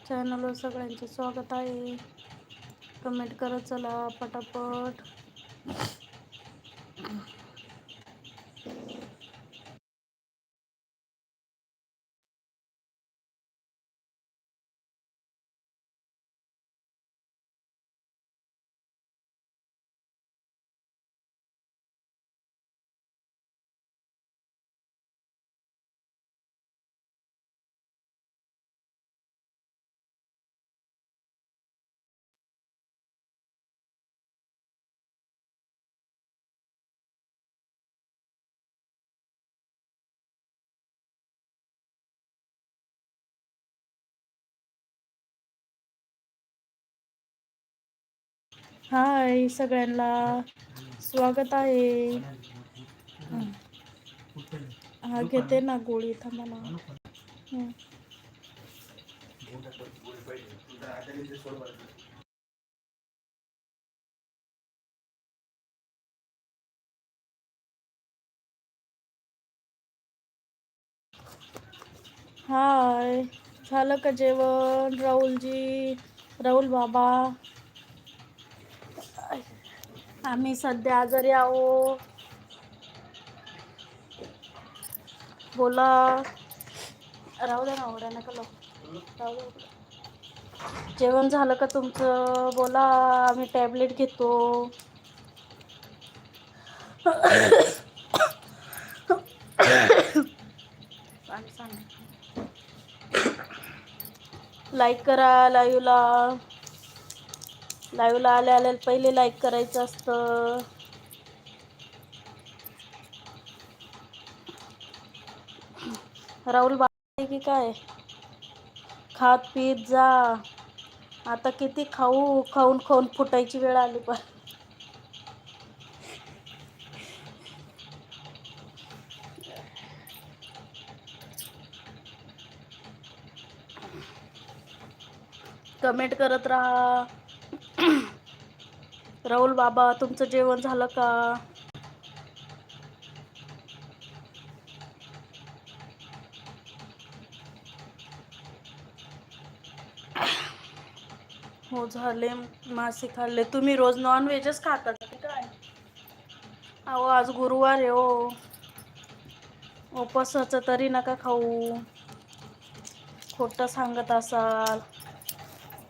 चॅनलवर सगळ्यांचे स्वागत आहे. कमेंट करत चला पटापट. हाय सगळ्यांना. स्वागत आहे. हा घेते ना गोळी थांबा ना. हाय झालं का जेवण? राहुलजी राहुल बाबा. आम्ही सध्या आजारी आहो. बोला. राहू द्या ना उड्या नका लावू. राहू द्या. जेवण झालं का तुमचं? बोला आम्ही टॅबलेट घेतो. लाईक करा लाईव्हला लाईव्हला आल्या आल्याला पहिले लाईक करायचं असतं. राहुल बाबा की काय? खात पीत जा. आता किती खाऊ खाऊन खाऊन फुटायची वेळ आली पण. कमेंट करत राहा. राहुल बाबा तुमचं जेवण झालं का? हो झाले. मासे खाल्ले. तुम्ही रोज नॉनव्हेजच खातात की? काय अहो आज गुरुवार आहे हो. उपवासाचं तरी नका खाऊ. खोटं सांगत असाल.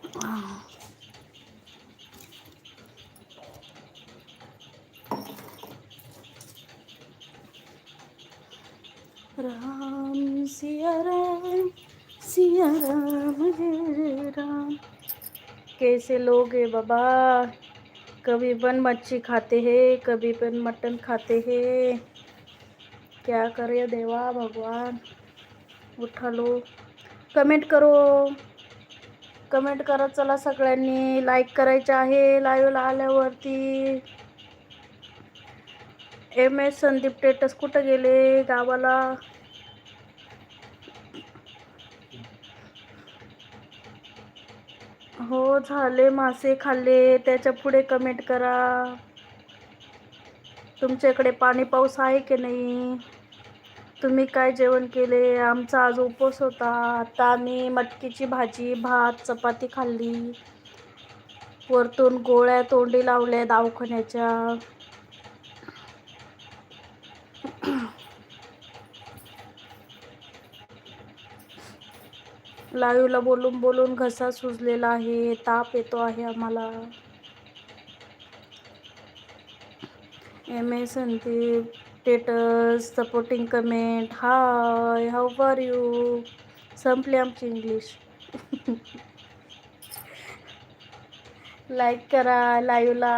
राम, सिया राम सिया राम जय राम। कैसे लोग हैं बाबा? कभी पण मच्छी खाते हैं, कभी पण मटन खाते हैं। क्या करे देवा भगवान? उठा लो। कमेंट करो। कमेंट करत चला सगळ्यांनी। लाईक करायचे आहे लाईव्हला आल्यावरती. एम एस संदीप टेटस कुठं गेले? गावाला? हो झाले. मासे खाल्ले. त्याच्या पुढे कमेंट करा. तुमच्याकडे पाणी पाऊस आहे की नाही? तुम्ही काय जेवण केले? आमचा आज उपवास होता. आता आम्ही मटकीची भाजी भात चपाती खाल्ली. वरतून गोळ्या तोंडी लावल्या दवाखान्याच्या लाईव्हला बोलून बोलून घसा सुजलेला आहे ताप येतो आहे आम्हाला. M S Sandeep status supporting comment hi how are you संपली आमची इंग्लिश लाईक करा लाईव्हला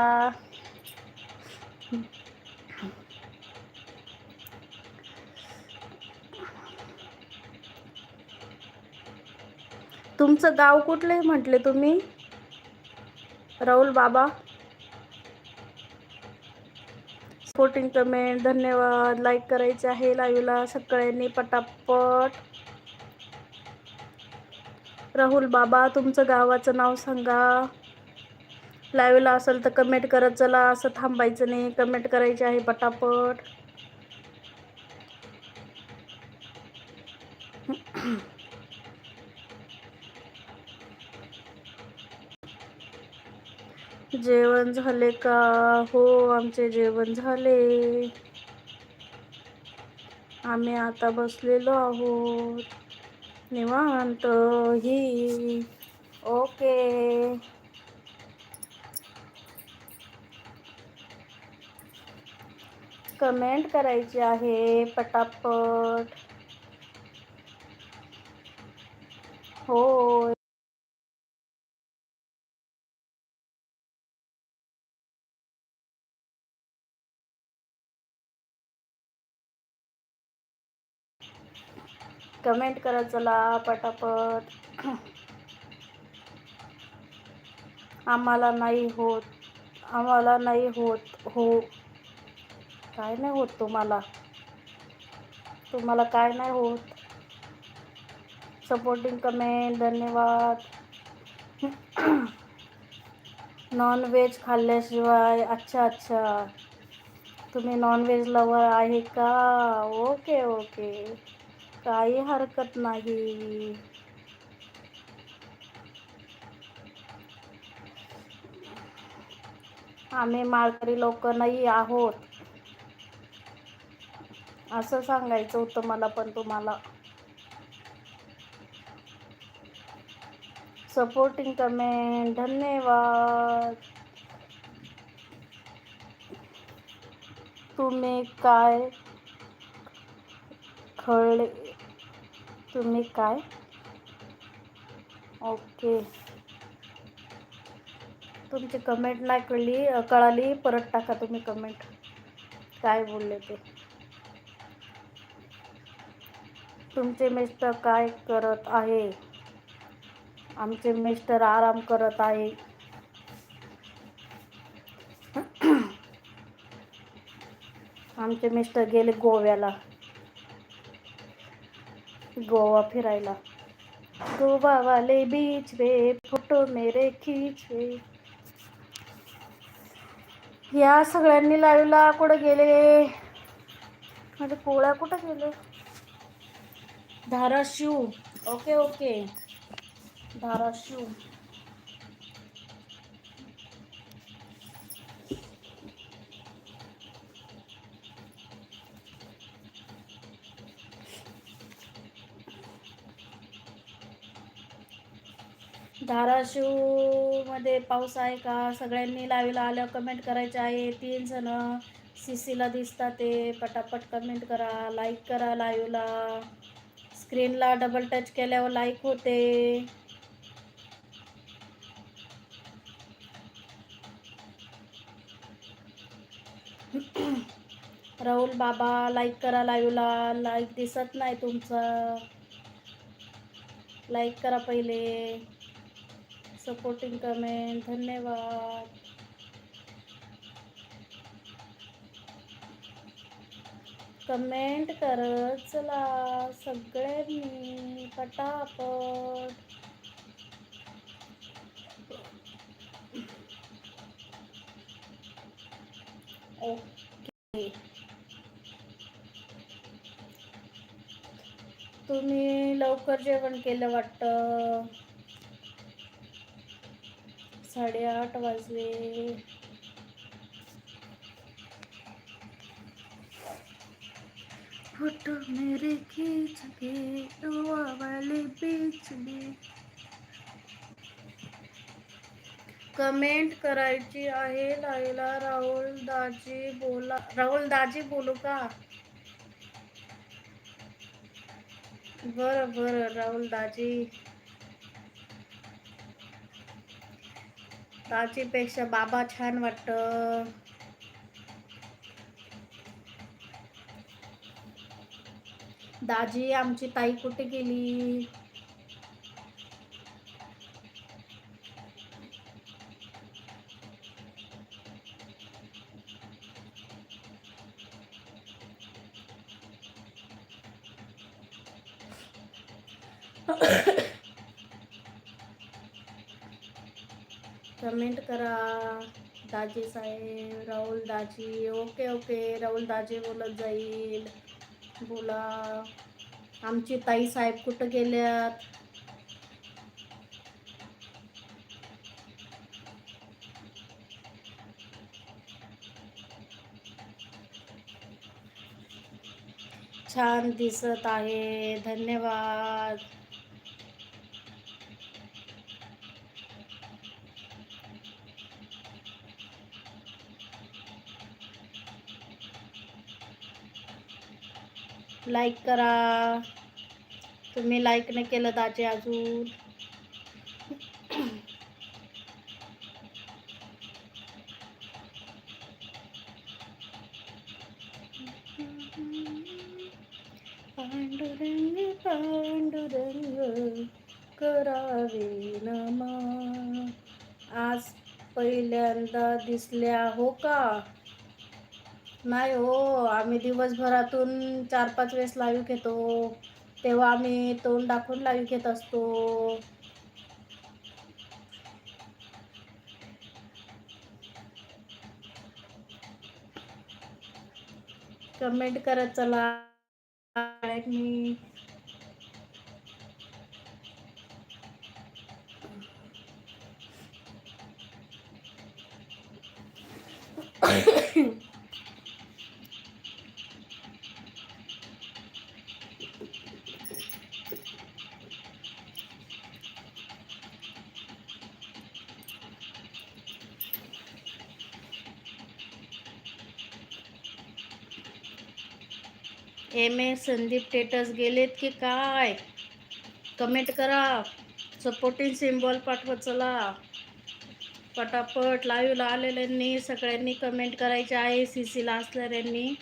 तुमचं गाव कुठले म्हटले तुम्ही? राहुल बाबा. सपोर्टिंग कमेंट धन्यवाद. लाईक करायचे आहे लाईव्हला सगळ्यांनी पटापट. राहुल बाबा तुमचं गावाचं नाव सांगा. लाईव्हला असेल तर कमेंट करत चला. असं थांबायचं नाही. कमेंट करायचे आहे पटापट. जेवण झाले का? हो आमचे जेवण झाले. आम्ही आता बसलेलो आहोत. निवांत ही. ओके. कमेंट करायची आहे पटापट. हो कमेंट करा चला पटापट. आम्हाला नाही होत आम्हाला नाही होत हो. काय नाही होत तुम्हाला? तुम्हाला काय नाही होत? सपोर्टिंग कमेंट धन्यवाद. नॉनव्हेज खाल्ल्याशिवाय अच्छा अच्छा. तुम्ही नॉनव्हेज लवर आहे का? ओके ओके काही हरकत नाही. आम्ही माळकरी लोक नाही आहोत. असं सांगायचं होतं मला पण तुम्हाला. सपोर्टिंग कमेंट धन्यवाद. तुम्ही काय खळले तुम्ही काय? ओके तुमची कमेंट नाही कळली कळाली परत टाका तुम्ही कमेंट काय बोलले ते? तुमचे मिस्टर काय करत आहे? आमचे मिस्टर आराम करत आहे. आमचे मिस्टर गेले गोव्याला. गोवा फिरायला. गोवा वाले बीच वे फोटो मेरे खींचवे या सगळ्यांनी लाईव्हला कुठं गेले? म्हणजे पोळ्या कुठं गेले धाराशिव. Okay okay. धाराशिव. धाराशिवमध्ये पाऊस आहे का? सगळ्यांनी लावीला आल्यावर कमेंट करायचे आहे. तीन जण सीसीला दिसतात ते. पटापट कमेंट करा लाईक करा लाईव्हला स्क्रीनला डबल टच केल्यावर लाईक होते. राहुल बाबा लाईक करा लाईव्हला लाईक दिसत नाही तुमचं. लाईक करा पहिले. सपोर्टिंग कमेंट धन्यवाद. कमेंट करत चला सगळ्यांनी पटापट. ओके. तुम्ही लवकर जेवण केलं वाटतं? साडेआठ वाजले. फोटो मेरे खींच के दुआ वाले बीच में। कमेंट करायची आहे लायला राहुल दाजी बोला राहुल दाजी बोलू का? बरं बरं राहुल दाजी. ताचीपेक्षा बाबा छान वाटतं. दाजी आमची ताई कुठे गेली? करा. दाजी साहेब राहुल दाजी ओके ओके. राहुल दाजे बोलत जाईल. बोला. आमची ताई साहेब कुठं गेल्यात? छान दिसत आहे. धन्यवाद. लाईक करा. तुम्ही लाईक नाही केलं ताजे अजून. पांडुरंग पांडुरंग करावे नमा. आज पहिल्यांदा दिसल्या हो का? नाही हो आम्ही दिवसभरातून चार पाच वेळेस लाईव्ह घेतो. तेव्हा आम्ही तोंड दाखवून लाईव्ह घेत असतो. कमेंट करत चला. मी एम ए संदीप टेटस गेलेत की काय? कमेंट करा. सपोर्टिंग सिम्बॉल पाठवत चला. पटापट लाईव्हला आलेल्यांनी सगळ्यांनी कमेंट करायचे आहे सी सीला असणाऱ्यांनी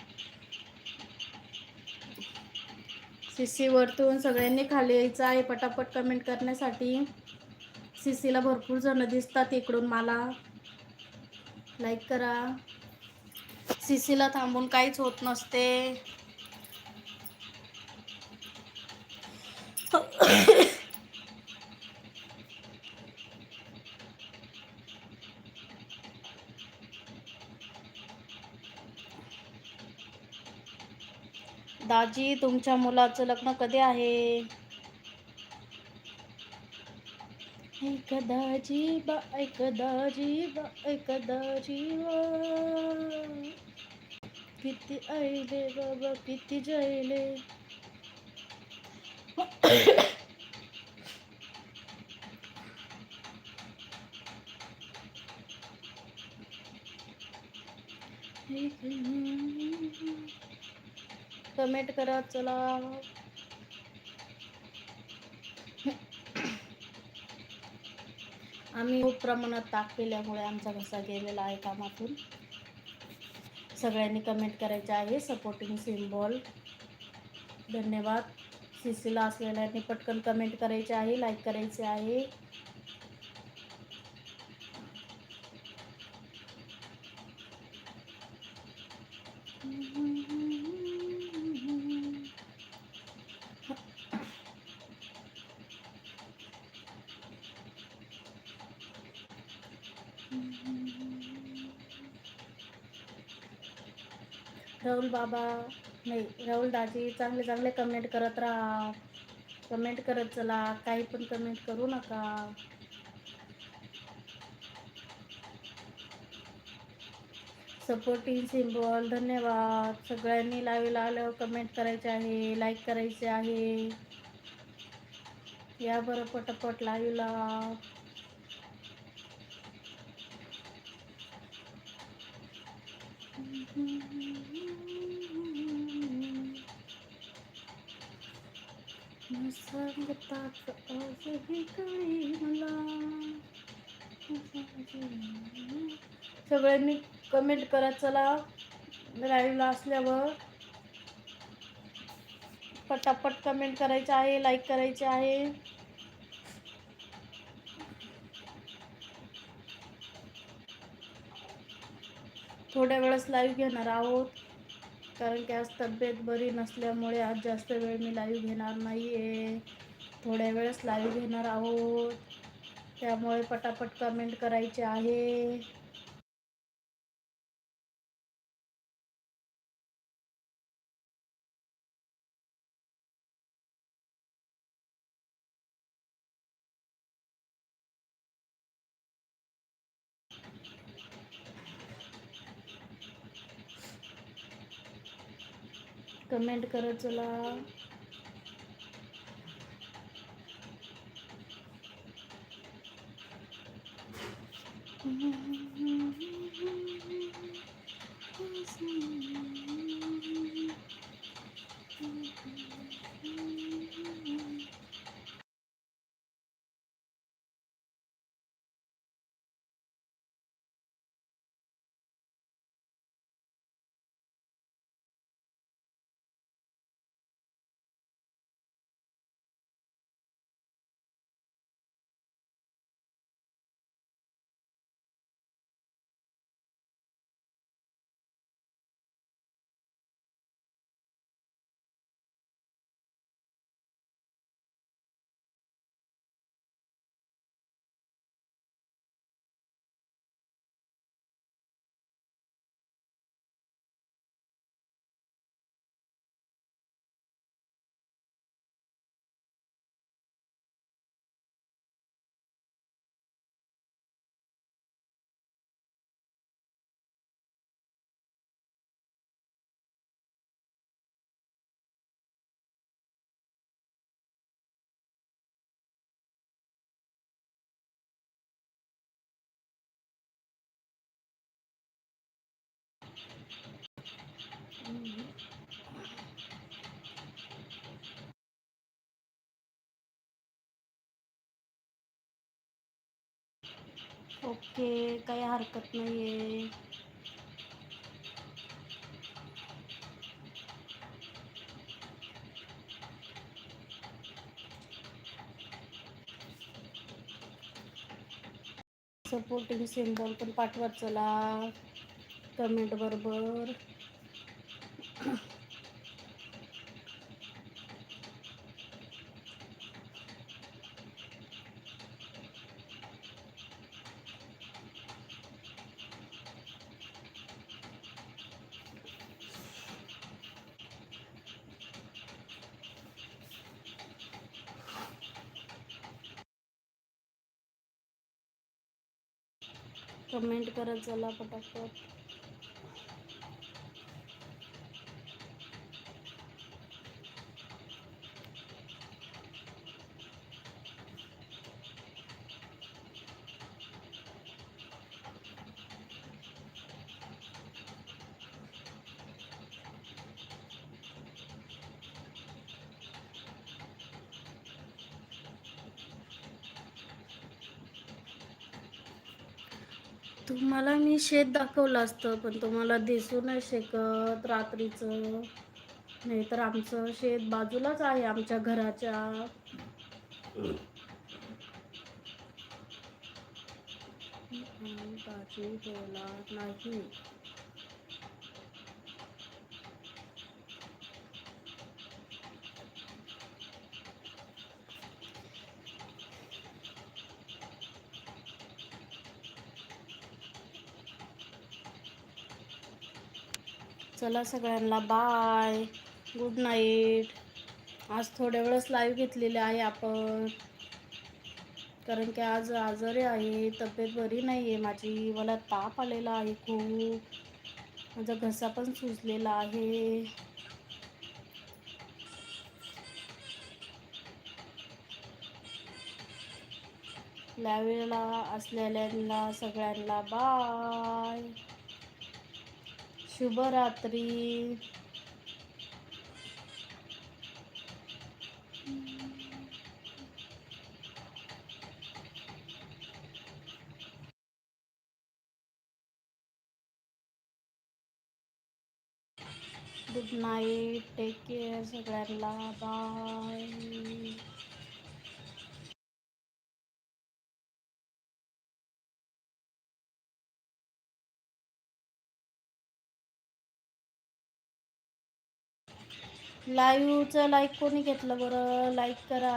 सी सीवरतून सगळ्यांनी खाली यायचं आहे पटापट कमेंट करण्यासाठी. सी सीला भरपूर जण दिसतात इकडून मला. लाईक करा. सी सीला थांबून काहीच होत नसते. दाजी तुमच्या मुलाचं लग्न कधी आहे? एक दाजी बा एक दाजी बा एक दाजी किती आईले बाबा किती जायले कमेंट करा चला. आम्ही खूप प्रमाणात ताक केल्यामुळे आमचा घसा गेलेला आहे कामातून. सगळ्यांनी कमेंट करायचे आहे सपोर्टिंग सिम्बॉल धन्यवाद. सीसीला असलेल्यांनी पटकन कमेंट करायचे आहे लाईक करायचे आहे. राहुल बाबा नाही राहुल दाजी चांगले चांगले कमेंट करत राहा. कमेंट करत चला. काही पण कमेंट करू नका. सपोर्टिंग सिम्बॉल धन्यवाद. सगळ्यांनी लाईव्हला आल्यावर कमेंट करायचे आहे लाईक करायचे आहे. या बरं पटपट लाईव्हला सांगतात आजही काही मला सगळ्यांनी कमेंट करत चला. लाईव्हला असल्यावर. पटापट कमेंट करायचं आहे लाईक करायचे आहे. थोड्या वेळेस लाईव्ह घेणार आहोत. कारण की आज तब्येत बरी नसल्यामुळे आज जास्त वेळ मी लाईव्ह घेणार नाही आहे थोड्या वेळेस लाईव्ह घेणार आहोत. त्यामुळे पटापट कमेंट करायचे आहे. कमेंट करत चला. ओके काही हरकत नाही आहे सपोर्टिंग सिम्बॉल पण पाठवत चला. कमेंट बरोबर. कमेंट करत चला पटापट. तुम्हाला मी शेत दाखवलं असतं पण तुम्हाला दिसू नाही शकत रात्रीचं. नाही तर आमचं शेत बाजूलाच आहे आमच्या घराच्या. नाही. चला सगळ्यांना बाय. गुड नाईट आज थोड्या वेळेस लाईव्ह घेतलेले आहे आपण. कारण की आज आजारी आहे तब्येत बरी नाही आहे माझी. मला ताप आलेला आहे खूप. माझा घसा पण सुजलेला आहे. लावेला असलेल्यांना सगळ्यांना बाय. शुभरात्री गुड नाईट टेक केअर सगळ्यांना बाय लाईव्हचं लाईक कोणी घेतलं बरं? लाईक करा.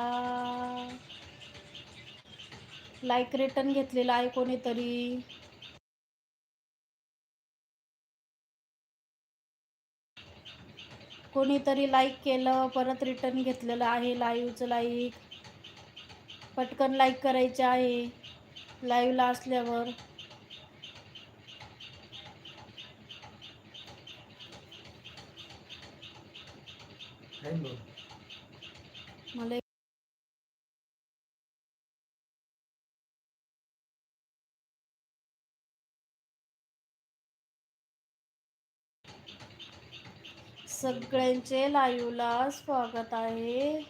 लाईक रिटर्न घेतलेलं आहे कोणीतरी. कोणीतरी लाईक केलं परत रिटर्न घेतलेलं आहे लाईव्हचं लाईक पटकन लाईक करायचं आहे. लाईव्हला असल्यावर. मला सगळ्यांचे लाईव्हला स्वागत आहे.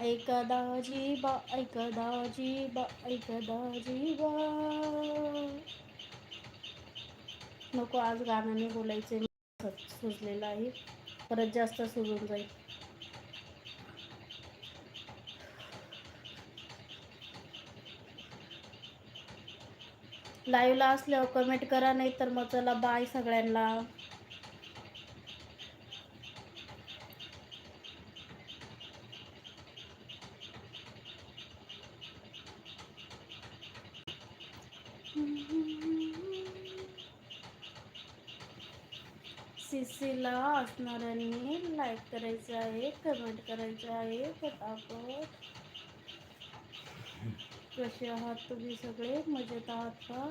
ऐकदा जीबा बा जीबा ऐकदा बा बा नको आज गाण्याने बोलायचे सुजलेलं आहे. परत जास्त सुजून जाईल. लाईव्हला असल्यावर कमेंट करा नाही तर मग चला बाय सगळ्यांना. सीसीला असणाऱ्यांनी लाईक करायचं आहे कमेंट करायचं आहे फटाफट कसे आहात तुम्ही सगळे? मजेत आहात का?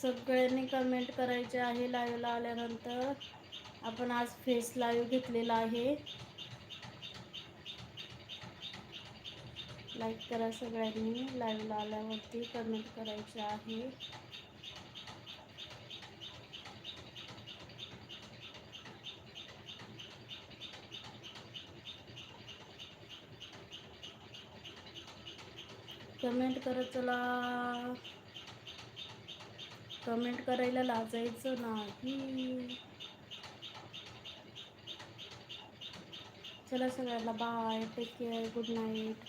सगळ्यांनी कमेंट करायचे आहे लाईव्हला आल्यानंतर. आपण आज फेस लाईव्ह घेतलेला आहे. लाईक करा सगळ्यांनी. लाईव्हला आल्यावरती कमेंट करायचे आहे. कमेंट करत चला. कमेंट करायला लाजायचं नाही. चला सगळ्यांना bye take care good night